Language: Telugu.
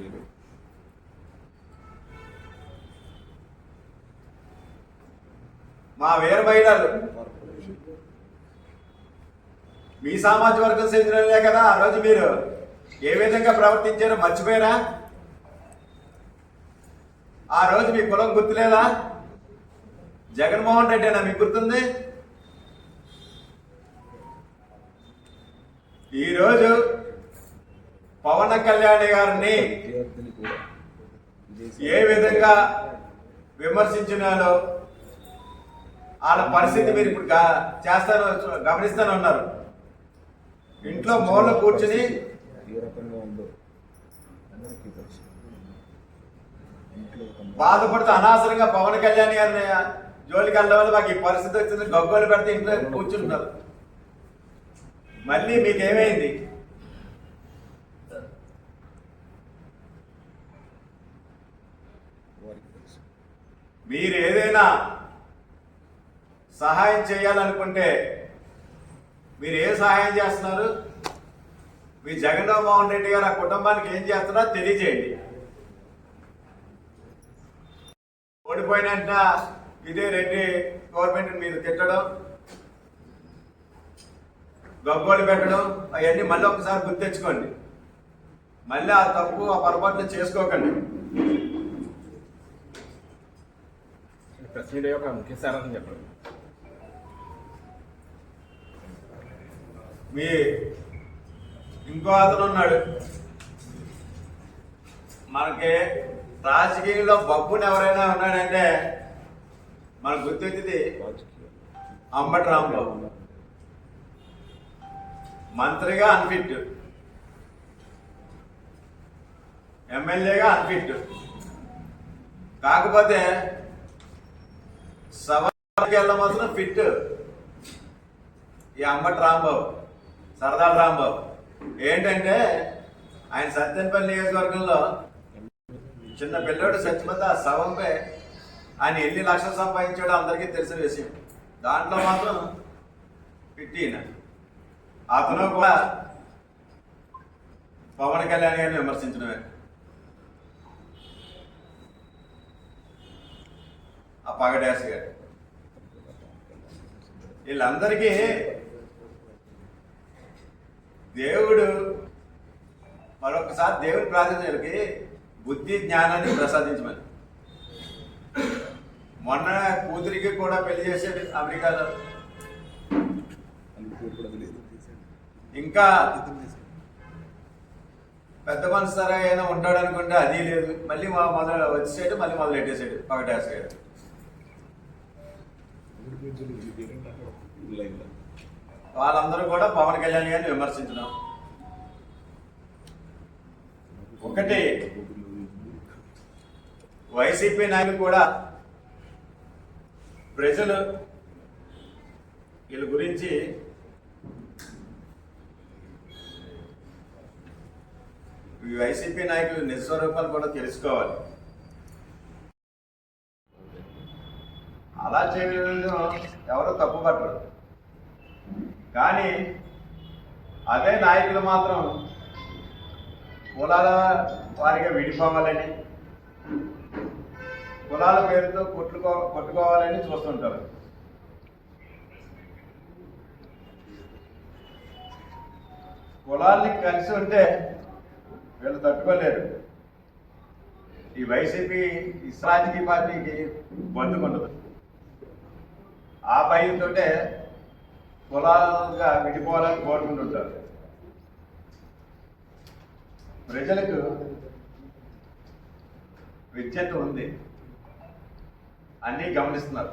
చేయలేదు. మా వేరు మహిళలు మీ సామాజిక వర్గం చెందినలే కదా ఆ రోజు మీరు ఏ విధంగా ప్రవర్తించారో మర్చిపోయారా? ఆ రోజు మీ కులం గుర్తులేదా? జగన్మోహన్ రెడ్డి మీకు గుర్తుంది? ఈరోజు పవన్ కళ్యాణ్ గారిని ఏ విధంగా విమర్శించినారో వాళ్ళ పరిస్థితి మీరు ఇప్పుడు చేస్తాను గమనిస్తాను ఉన్నారు ఇంట్లో మూల కూర్చుని బాధపడుతూ అనవసరంగా పవన్ కళ్యాణ్ గారిని జోలికి వెళ్ళడం వల్ల మాకు ఈ పరిస్థితి వచ్చింది. గగ్గోలు పెడితే ఇంట్లో కూర్చుంటున్నారు. మళ్ళీ మీకు మీరు ఏదైనా సహాయం చేయాలనుకుంటే మీరు ఏ సహాయం చేస్తున్నారు? మీ జగన్మోహన్ రెడ్డి గారు ఆ కుటుంబానికి ఏం చేస్తున్నారో తెలియజేయండి. ఓడిపోయినంట ఇదే రెడ్డి గవర్నమెంట్ మీరు తిట్టడం గబ్బోలు పెట్టడం అవన్నీ మళ్ళీ ఒకసారి గుర్తెచ్చుకోండి మళ్ళీ ఆ తప్పు ఆ పొరపాట్లు చేసుకోకండి. ప్రెస్ మీడియా యొక్క ముఖ్య సారాంశం చెప్పండి. మీ ఇంకో అతను ఉన్నాడు. మనకి రాజకీయంలో బబ్బుని ఎవరైనా ఉన్నాడంటే మనకు గుర్తొచ్చింది అంబటి రాంబాబు. మంత్రిగా అన్ఫిట్. ఎమ్మెల్యేగా అన్ఫిట్. కాకపోతే సభకి వెళ్ళమాత్రం ఫిట్. ఈ అమ్మటి రాంబాబు సరదాల రాంబాబు. ఏంటంటే ఆయన సత్యనపల్లి నియోజకవర్గంలో చిన్న పిల్లోడు చచ్చిపోతే ఆ శవంపై ఆయన ఎన్ని లక్షలు సంపాదించాడో అందరికీ తెలిసిన విషయం. దాంట్లో మాత్రం ఫిట్టిన అతను కూడా పవన్ కళ్యాణ్ గారిని విమర్శించడమే. ఆ పగడాస్ గారు. వీళ్ళందరికీ దేవుడు మరొకసారి దేవుడి ప్రార్థనలకి బుద్ధి జ్ఞానాన్ని ప్రసాదించమని. మొన్న కూతురికి కూడా పెళ్ళి చేశాడు అమెరికాలో. ఇంకా పెద్ద మనసు సరే అయినా ఉంటాడు అనుకుంటే అది లేదు. మళ్ళీ మా మొదలు వచ్చేసాడు మళ్ళీ మొదలు పెట్టేశాడు పగటాస్ గారు. వాళ్ళందరూ కూడా పవన్ కళ్యాణ్ గారిని విమర్శించడం. ఒకటి వైసీపీ నాయకులు కూడా ప్రజలు వీళ్ళ గురించి ఈ వైసీపీ నాయకులు నిస్వరూపాలు కూడా తెలుసుకోవాలి. అలా చేయడంలో ఎవరు తప్పు పట్టరు కానీ అదే నాయకులు మాత్రం కులాల వారిగా విడిపోవాలని కులాల పేరుతో కొట్టుకో కొట్టుకోవాలని చూస్తుంటారు. కులాల్ని కలిసి ఉంటే వీళ్ళు తట్టుకోలేరు. ఈ వైసీపీ ఈ రాజకీయ పార్టీకి బంధుకుండదు ఆ భయంతోటే కులాలుగా విడిపోవాలని కోరుకుంటుంటారు ప్రజలకు విద్యత ఉంది. అన్నీ గమనిస్తున్నారు.